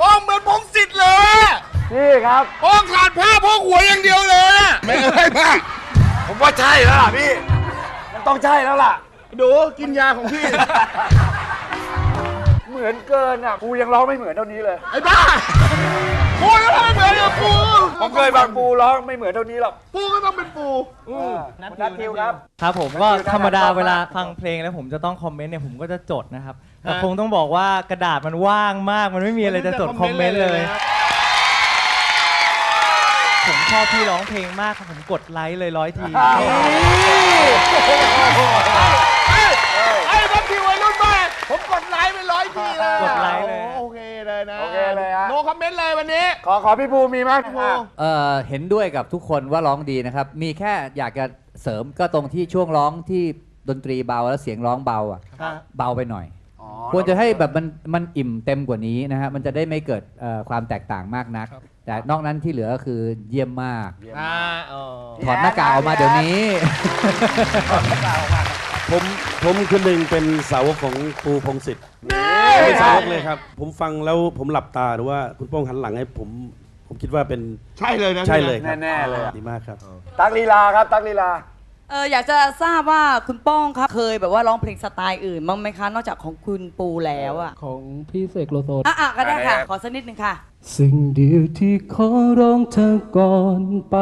ป้องเหมือนพงศิษฐ์เลยนี่ครับ ป้องขาดผ้าพกหัวอย่างเดียวเลยอะไม่เคยผ้าผมว่าใช่แล้วล่ะพี่ มันต้องใช่แล้วล่ะ ดูกินยาของพี่ เหมือนเกินอะปูยังร้องไม่เหมือนเท่านี้เลย ไอ้บ้าปูแล้วทำไมเหมือนกับปูผมเคยฟังปูร้องไม่เหมือนเท่านี้หรอกปูก็ต้องเป็นปูนัททิวครับ ครับผมก็มันคือธรรมดาการเวลาชอบมากฟังเพลงแล้วผมจะต้องคอมเมนต์เนี่ยผมก็จะจดนะครับ แต่คงต้องบอกว่ากระดาษมันว่างมาก มันไม่มีอะไรจะจดคอมเมนต์เลย ผมชอบพี่ร้องเพลงมากครับผมกดไลค์เลยร้อยทีไอ้บัฟทีวัยรุ่นบ้าผมกดไลค์ไปร้อยทีเลยกดไลค์เลยโอ้โอเคเลยนะ โอเคเลยฮะ โนคอมเมนต์เลยวันนี้ ขอขอพี่ปูมีไหมพี่ปูเอ่อเห็นด้วยกับทุกคนว่าร้องดีนะครับ มีแค่อยากจะเสริมก็ตรงที่ช่วงร้องที่ดนตรีเบาแล้วเสียงร้องเบาอะ เบาไปหน่อยอ๋อ ควรจะให้แบบมันมันอิ่มเต็มกว่านี้นะฮะมันจะได้ไม่เกิดเอ่อความแตกต่างมากนักแต่นอกนั้นที่เหลือก็คือเยี่ยมมาก อ่าเออถอดหน้ากากออกมาเดี๋ยวนี้ ผมผมคนหนึ่งเป็นสาวกของปูพงศิษฐ์เป็นสาวกเลยครับ ผมฟังแล้วผมหลับตาหรือว่าคุณโป้งหันหลังให้ผม ผมคิดว่าเป็นใช่เลยนะใช่เลยครับแน่ๆเลยอะ ดีมากครับ ตักลีลาครับ ตักลีลา เอออยากจะทราบว่าคุณป้องครับ เคยแบบว่าร้องเพลงสไตล์อื่นบ้างไหมคะ นอกจากของคุณปูแล้วอะของพี่เสกโลโซอะอะก็ได้ค่ะอะขอสักนิดหนึ่งค่ะ สิ่งเดียวที่ขอร้องเธอก่อนไป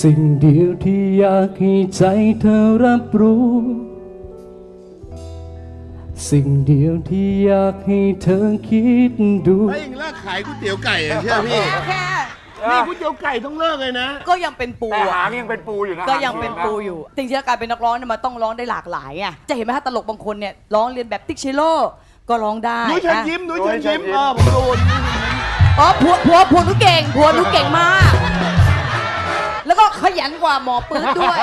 สิ่งเดียวที่อยากให้ใจเธอรับรู้ สิ่งเดียวที่อยากให้เธอคิดดูไอ้ยเลิกขายก๋วยเตี๋ยวไก่อะเชื่อพี่ โอเค นี่ก๋วยเตี๋ยวไก่ต้องเลิกเลยนะ ก็ยังเป็นปูแต่หาอะงยังเป็นปูอยู่นะก็ยังเป็นปูอยู่จริงๆแล้วการเป็นนักร้องเนี่ยมันต้องร้องได้หลากหลายอะจะเห็นไหมคะตลกบางคนเนี่ยร้องเรียนแบบติ๊กชิโร่ก็ร้องได้นุ้ยเชิญนะยิ้มนุ้ยเชิญยิ้มเออผมดูนุ้ยเชิญยิ้มอ๋อผัวผัวผัวหนูเก่งผัวหนูเก่งมาก แล้วก็ขยันกว่าหมอปืนด้วย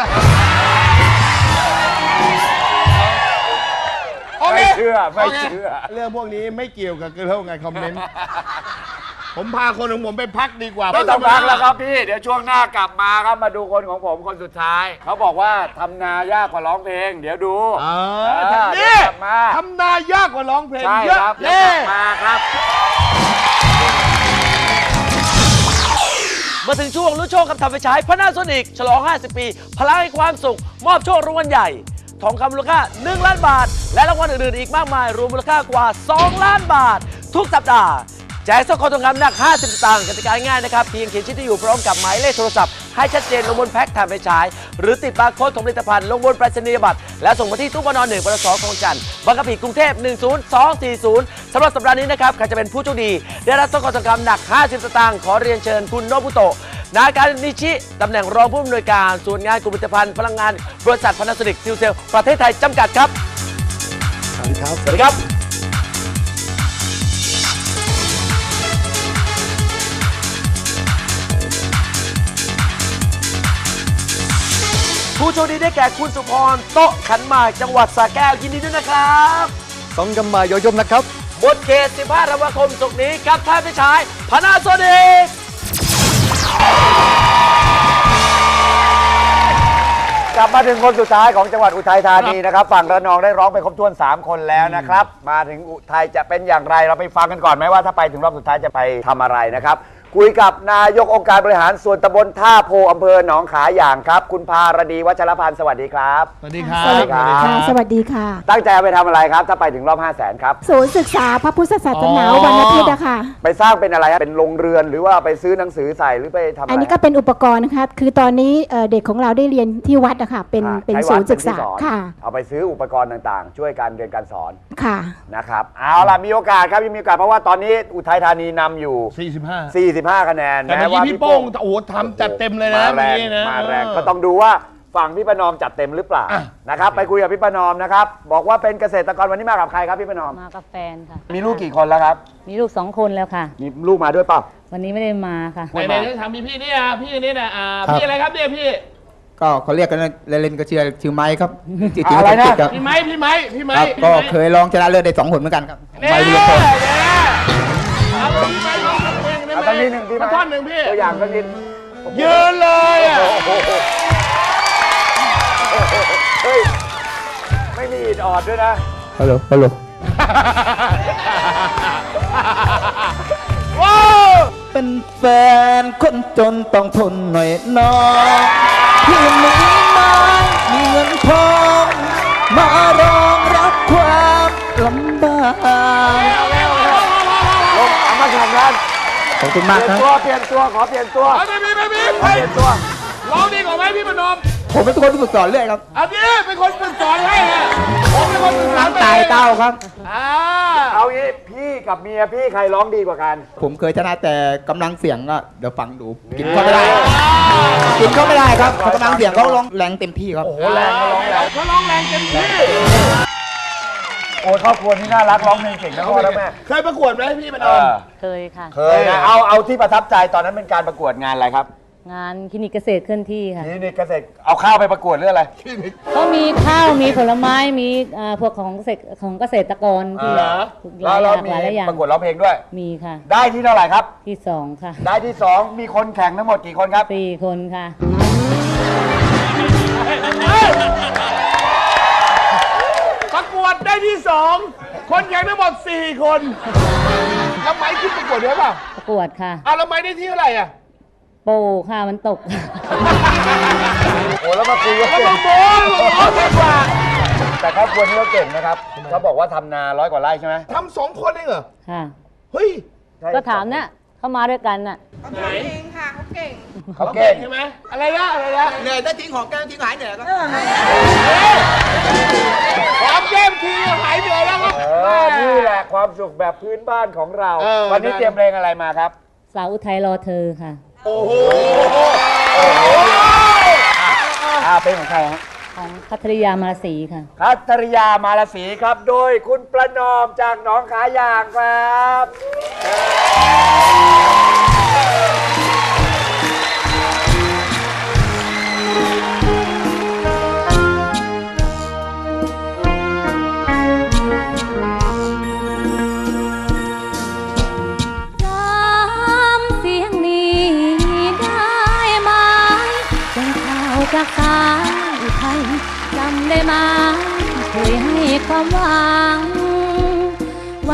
โอเคไม่เชื่อไม่โคเชื่อ เรื่องพวกนี้ไม่เกี่ยวกับเรื่องไงคอมเมนต์ ผมพาคนของผมไปพักดีกว่าไม่ต้องพักแล้วครับพี่ เดี๋ยวช่วงหน้ากลับมาครับมาดูคนของผมคนสุดท้าย เขาบอกว่าทำนายากกว่าร้องเพลง เดี๋ยวดูเอเอออนี่เดี๋ยวกลับมาทำนายากกว่าร้องเพลงใช่เยอะครับเดี๋ยวเน่กลับมาครับ มาถึงช่วงลุ้นโชคกับทำไปใช้พนาโซนิกฉลอง 50 ปี พลังให้ความสุข มอบโชครางวัลใหญ่ ทองคำมูลค่า 1 ล้านบาท และรางวัลอื่นๆอีกมากมาย รวมมูลค่ากว่า 2 ล้านบาท ทุกสัปดาห์ แจกสร้อยคอทองคำหนัก 50สตางค์กติกาง่ายนะครับ เพียงเขียนชื่อที่อยู่พร้อมกับหมายเลขโทรศัพท์ ให้ชัดเจนลงบนแพ็คทำไปใช้ หรือติดบาร์โค้ดของผลิตภัณฑ์ลงบนไปรษณียบัตร และส่งมาที่ตู้ปนหนึ่งปนสของจันทร์บางกะปิกรุงเทพ 10240สำหรับสัปดาห์นี้นะครับใครจะเป็นผู้โชคดี ได้รับสร้อยคอทองคำหนัก 50สตางค์ขอเรียนเชิญคุณโนบุโตะนายการนิชิตำแหน่งรองผู้อำนวยการส่วนงานกลุ่มผลิตภัณฑ์พลังงานบริษัทพานาโซนิกซิลเซลประเทศไทยจำกัดครับสวัสดีครับสวัสดีครับ ผู้โชคดีได้แก่คุณสุพรโต๊ะขันหมากจังหวัดสระแก้วยินดีด้วยนะครับต้องกำมายอยมนะครับหมดเขต15ธันวาคมศุกร์นี้กับท่านไปฉายพานาโซนิกกลับมาถึงคนสุดท้ายของจังหวัดอุทัยธานีนะครับ ฝั่งระนองได้ร้องไปครบถ้วน 3 คนแล้วนะครับ มาถึงอุทัยจะเป็นอย่างไรเราไปฟังกันก่อนไหมว่าถ้าไปถึงรอบสุดท้ายจะไปทำอะไรนะครับ คุยกับนายกองค์การบริหารส่วนตำบลท่าโพอำเภอหนองขาอย่างครับ คุณพารดีวัชรพันธ์สวัสดีครับ สวัสดีครับ สวัสดีครับค่ะสวัสดีค่ะ ตั้งใจเอาไปทำอะไรครับ ถ้าไปถึงรอบ 5 0 0แสนครับ ศูนย์ศึกษาพระพุทธศาสนาอ๋อ วันอาทิตย์อะค่ะ ไปสร้างเป็นอะไรครับเป็นโรงเรือนหรือว่าไปซื้อหนังสือใส่หรือไปทำอะไรอันนี้ก็เป็นอุปกรณ์นะคะ คือตอนนี้เอ่อเด็กของเราได้เรียนที่วัดอะค่ะ เป็นอ่าเป็นใช้ศูวัดนย์ศึกษา เป็นที่สอนค่ะ เอาไปซื้ออุปกรณ์ต่างๆ ช่วยการเรียนการสอนค่ะ นะครับเอาล่ะมีโอกาสครับยังมีโอกาสเพราะว่าตอนนี้อุทัยธานีนำอยู่ 45 45คะแนนแต่เมื่อกี้พี่โป้งโอ้โหทำจัดเต็มเลยนะมาแรงเมื่อกี้นะมาแรงเออก็ต้องดูว่าฝั่งพี่ประนอมจัดเต็มหรือเปล่าอะนะครับ ไปคุยกับพี่ประนอมนะครับ บอกว่าเป็นเกษตรกรวันนี้มากับใครครับพี่ประนอมมากับแฟนค่ะ มีลูกกี่คนแล้วครับ มีลูกสองคนแล้วค่ะ มีลูกมาด้วยเปล่าวันนี้ไม่ได้มาค่ะไหนไหนๆถามพี่พี่เนี่ยพี่นี่นะอ่าพี่อะไรครับเนี่ยพี่ก็เขาเรียกกันเล่นๆก็ชื่อชื่อไม้ครับชื่ออะไรนะครับพี่ไม้พี่ไม้พี่ไม้ครับพี่ก็ไม้เคยลองชนะเลิศได้สองหนเหมือนกันครับเนี่ยไม้เนี่วิยรพลเอา สักนิดหนึ่งพี่ไหมสักท่อนหนึ่งพี่ ตัวอย่างสักนิดยืนเลยอะเฮ้ย ไม่มีอิดออดด้วยนะ ฮัลโหล ฮัลโหลว้าวเป็นแฟนคนจนต้องทนหน่อยน้องที่มีไม้มีเงินทองมารองรับความลำบาก ขอบคุณเปมากลี่ยนครับ ตัวเปลี่ยนตัวขอเปลี่ยนตัวเอาไม่มีไม่มีขอเปลี่ยนตัวร้องดีกว่าไหมพี่ประนอมผมเป็นคนที่ฝึกสอนเรื่อยครับอันนี้เป็นคนฝึกสอนให้อะผมเป็นคนฝึกสอนน้ำตายเต้าครับ อ่าเอางี้พี่กับเมียพี่ใครร้องดีกว่ากัน ผมเคยชนะแต่กำลังเสียงก็เดี๋ยวฟังดูกินก็ไม่ได้กินก็ไม่ได้ครับเขากำลังเสียงเขาร้องแรงเต็มที่ครับโอ้โหแรงก็ร้องแรงเขาร้องแรงเต็มที่โอ้ยครอบครัวที่น่ารักร้องเพลงเก่งนะพ่อและแม่เคยประกวดไหมพี่ประนเออมอเคยค่ะ เคยนะเอาเอาที่ประทับใจตอนนั้นเป็นการประกวดงานอะไรครับ งานคลินิกเกษตรเคลื่อนที่ค่ะ นี่นี่เกษตรเอาข้าวไปประกวดเรื่องอะไร ก็มีข้าวมีผลไม้มีอ่าพวกของเกษตรของเกษตรกรที่เหรอหลายแล้วอเราย่างมีหลายอย่างประกวดร้องเพลงด้วย มีค่ะ ได้ที่เท่าไหร่ครับ ที่สองค่ะได้ที่สองมีคนแข่งทั้งหมดกี่คนครับ สี่คนค่ะประก วดได้ที่สองคนแข่งทั้งหมดสี่คนแล้วไม้ขึ้นประกวดด้วยเปล่าประกวดค่ะอะแล้วไม้ได้ที่เท่าไหร่อะโปค่ะมันตก โอ้แล้วมาคุยกันแล้วมาโม้โม้ดีกว่าแต่ครอบครัวนี้เขาเก่งนะครับเขาบอกว่าทำนาร้อยกว่าไร่ใช่ไหมทำสองคนเองเหรอค่ะเฮ้ยใช่ก็ถามเนี่ยเข้ามาด้วยกันน่ะเขาเก่ง ใช่ไหมอะไรนะอะไรนะเหนื่อยถ้าทิ้งของแก้มทิ้งหายเหนื่อยครับหอมแก้มทีหายเหนื่อยแล้วครับเออนี่แหละความสุขแบบพื้นบ้านของเราเออวันนี้เตรียมเพลงอะไรมาครับ สาวอุทัยรอเธอค่ะ โอ้โหอ่าเป็นของใครฮะของพัทริยามาลาศรีค่ะคัตริยามาลสีครับ โดยคุณประนอมจากหนองขายางครับ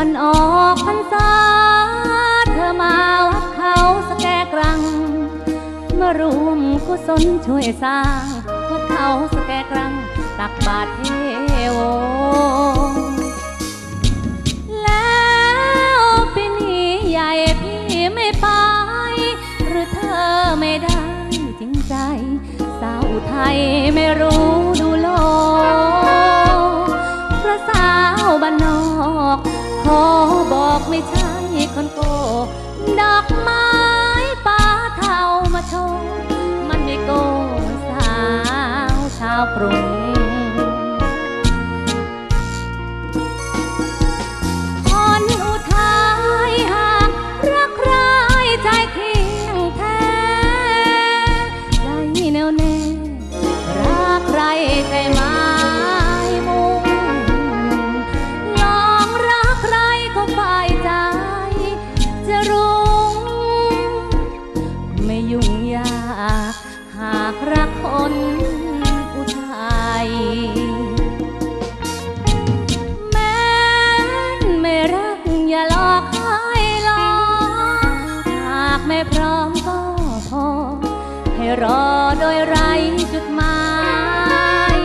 วันออกพรรษา เธอมาวัดเขาสแกกรัง มารวมกุศลช่วยสร้างวัดเขาสแกกรัง ตักบาตรเทโวแล้วปีนี้ใหญ่พี่ไม่ไป หรือเธอไม่ได้จริงใจ สาวอุทัยไม่รู้ อย่าหลอกให้หลอกหากไม่พร้อมก็พอ ให้รอโดยไรจุดหมาย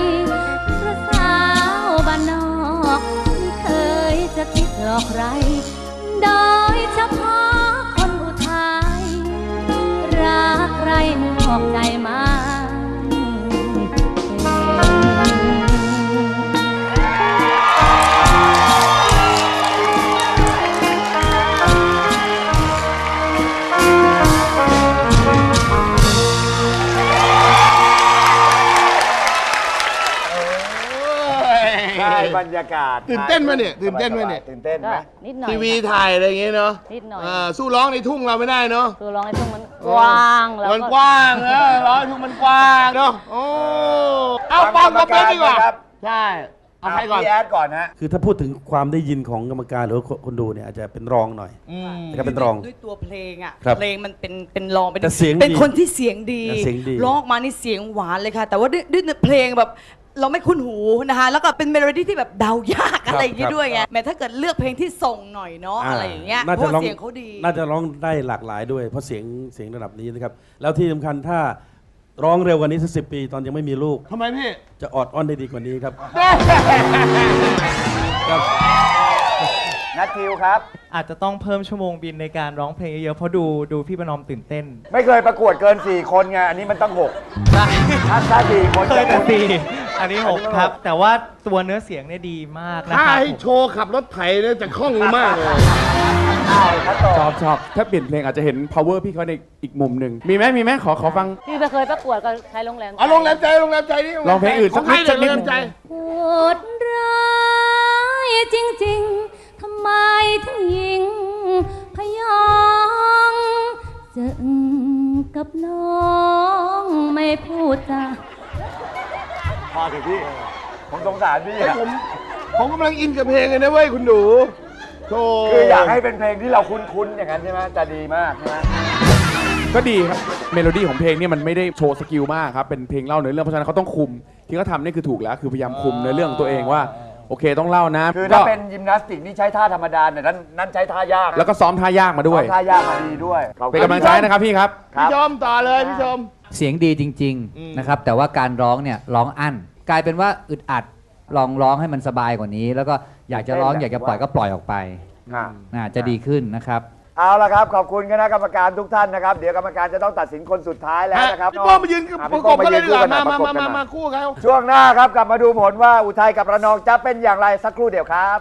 เพราะสาวบ้านนอกไม่เคยจะคิดหลอกใคร โดยเฉพาะคนอุทัยรักใครนอกใจมา รรยากาศตื่นเต้นไหมเนี่ยตื่นเต้นไหมเนี่ย ตื่นเต้นไหมนิดหน่อยทีวีค่ะ ถ่ายอะไรอย่างเงี้ยเนาะนิดหน่อยาสู้ร้องในทุ่งเราไม่ได้เนาะตัวร้องไอ้ตรงมันกว้างแล้วมันก็กว้างเออร้อยทุ่งมันกว้างเนาะโอ้เอาฟังคอมเมนต์ดีกว่าครับใช่เอาใครก่อน พี่แอดก่อนฮะคือถ้าพูดถึงความได้ยินของกรรมการหรือว่าคนดูเนี่ยอาจจะเป็นรองหน่อยอืมแต่ก็เป็นรอง ด้วยตัวเพลงอะครับเพลงมันเป็นเป็นรองเป็นแต่เสียงดีเป็นคนที่เสียงดีแต่เสียงดีร้องออกมานี่เสียงหวานเลยค่ะ แต่ว่าด้วยด้วยเพลงแบบ เราไม่คุ้นหูนะคะ แล้วก็เป็นเมโลดี้ที่แบบเดายากอะไรอย่างงี้ครับด้วยไงแม้ถ้าเกิดเลือกเพลงที่ส่งหน่อยเนาะอะไรอย่างเงี้ยเพน่าราะจะว่าร้องเสียงเขาดีน่าจะร้องได้หลากหลายด้วยเพราะเสียงเสียงระดับนี้นะครับ แล้วที่สำคัญถ้าร้องเร็วกว่านี้สักสิปี ตอนยังไม่มีลูกทำไมพี่ จะออดอ้อนได้ดีกว่านี้ครับ นัททิวครับ อาจจะต้องเพิ่มชั่วโมงบินในการร้องเพลงเยอะๆเพราะดูดูพี่ประนอมตื่นเต้นไม่เคยประกวดเกิน 4 คนไง อันนี้มันต้อง6ถ้าถ้าสี่คนเคยแต่จะสี่อันนี้หกครับ แต่ว่าตัวเนื้อเสียงเนี่ยดีมากนะถ้าครับให้ผมโชว์ขับรถไถเนี่ยจะคล่องมากเลยอ้าวครับต่อชอบชอบถ้าเปลี่ยนเพลงอาจจะเห็น power พี่เขาในอีกมุมหนึ่ง มีไหมมีไหมขอขอฟัง พี่ไปเคยประกวดกับใครโรงแรมเอาโรงแรมใจโรงแรมใจนี่ลองเพลงอื่นขสัองกใครนิด เนี่ยสักนิโรดงแรมใจ โหดร้ายจริง ๆ ทำไมถึงยิงพยองจะอึ้งกับน้องไม่พูดจาพอเถอะพี่ ผมสงสารพี่เฮ้ยอะผมผมกำลังอินกับเพลงเลยนะเว้ยคุณหนูโธ่คืออยากให้เป็นเพลงที่เราคุ้นๆอย่างนั้นใช่ไหมจะดีมากใช่ไหมก็ดีครับ เมโลดี้ของเพลงเนี่ยมันไม่ได้โชว์สกิลมากครับ เป็นเพลงเล่าเนื้อเรื่องเพราะฉะนั้นเขาต้องคุม ที่เขาทำนี่คือถูกแล้ว คือพยายามคุมเนื้อเรื่องของตัวเองว่า โอเคต้องเล่านะคือก็ถ้าเป็นยิมนาสติกนี่ใช้ท่าธรรมดาเนี่ยนั้นนั้นใช้ท่ายากนะแล้วก็ซ้อมท่ายากมาด้วยซ้อมท่ายากมาดีด้วยเป็นกำลังใจให้นะครับพี่ครับครัพี่บชมต่อเลยพี่ชม เสียงดีจริงๆนะครับแต่ว่าการร้องเนี่ยร้องอั้น กลายเป็นว่าอึดอัดลองร้องให้มันสบายกว่านี้ แล้วก็อยากจะร้องอยากจะปล่อยก็ปล่อยออกไปอะน่าจะดีขึ้นนะครับ เอาละครับ ขอบคุณคณะกรรมการทุกท่านนะครับ เดี๋ยวกรรมการจะต้องตัดสินคนสุดท้ายแล้วนะครับพี่โป้มายืนกับอ่ประกบกันเลยดีกว่าพี่มาโป้มายืนมาคู่กันหน่อยมามาคู่เขาช่วงหน้าครับกลับมาดูผลว่าอุทัยกับระนองจะเป็นอย่างไรสักครู่เดียวครับ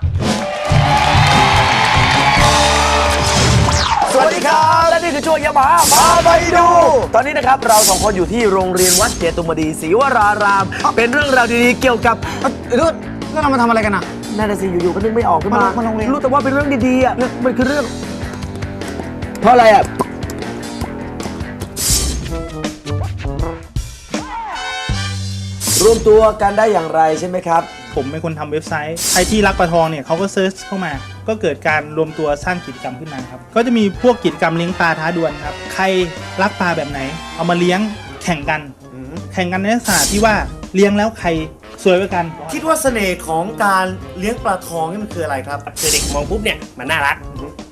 สวัสดีครับ และนี่คือช่วงยามาพาไปดู ตอนนี้นะครับเราสองคนอยู่ที่โรงเรียนวัดเจตุมดีศรีวราราม เป็นเรื่องราวดีๆเกี่ยวกับเรื่องแล้วเรามาทำอะไรกันอะ นั่นน่ะสิอยู่ๆก็นึกไม่ออกขึ้นมามาโรงเรียน รู้แต่ว่าเป็นเรื่องดีๆอะเรื่องมันคือเรื่อง เพราะอะไรอะรวมตัวกันได้อย่างไรใช่ไหมครับ ผมเป็นคนทำเว็บไซต์ ใครที่รักปลาทองเนี่ยเขาก็เซิร์ชเข้ามา ก็เกิดการรวมตัวสร้างกิจกรรมขึ้นมาครับ ก็จะมีพวกกิจกรรมเลี้ยงปลาท้าดวลครับ ใครรักปลาแบบไหน เอามาเลี้ยงแข่งกัน แข่งกันในลักษณะที่ว่าเลี้ยงแล้วใครสวยกว่ากัน คิดว่าเสน่ห์ของการเลี้ยงปลาทองนี่มันคืออะไรครับ คือเด็กมองปุ๊บเนี่ยมันน่ารัก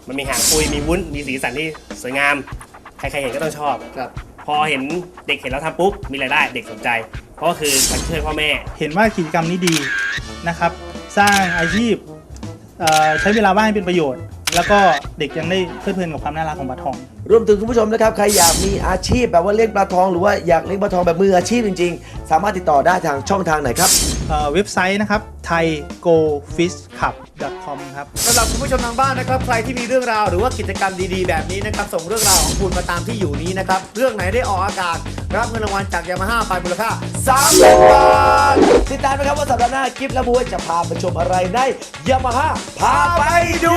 มันมีหางปุยมีวุ้นมีสีสันที่สวยงาม ใครๆเห็นก็ต้องชอบ ครับ พอเห็นเด็กเห็นแล้วทำปุ๊บมีรายได้เด็กสนใจ เพราะว่าคือมันช่วยพ่อแม่ เห็นว่ากิจกรรมนี้ดีนะครับ สร้างอาชีพเอ่อใช้เวลาว่างให้เป็นประโยชน์ แล้วก็เด็กยังได้เพลิดเพลินกับความน่ารักของปลาทอง รวมถึงคุณผู้ชมนะครับ ใครอยากมีอาชีพแบบว่าเลี้ยงปลาทอง หรือว่าอยากเลี้ยงปลาทองแบบมืออาชีพจริง ๆ สามารถติดต่อได้ทางช่องทางไหนครับ เว็บไซต์นะครับ thaigofishclub.com ครับสำหรับคุณผู้ชมทางบ้านนะครับ ใครที่มีเรื่องราวหรือว่ากิจกรรมดีๆ แบบนี้นะครับ ส่งเรื่องราวของคุณมาตามที่อยู่นี้นะครับ เรื่องไหนได้ออกอากาศ รับเงินรางวัลจากยามาฮ่าไปมูลค่า3 0 0 0 0บาทติดตามนะครับว่าสัปดาห์หน้ากิฟและบวยจะพาไปชมอะไรในยามาฮ่าพาไปดู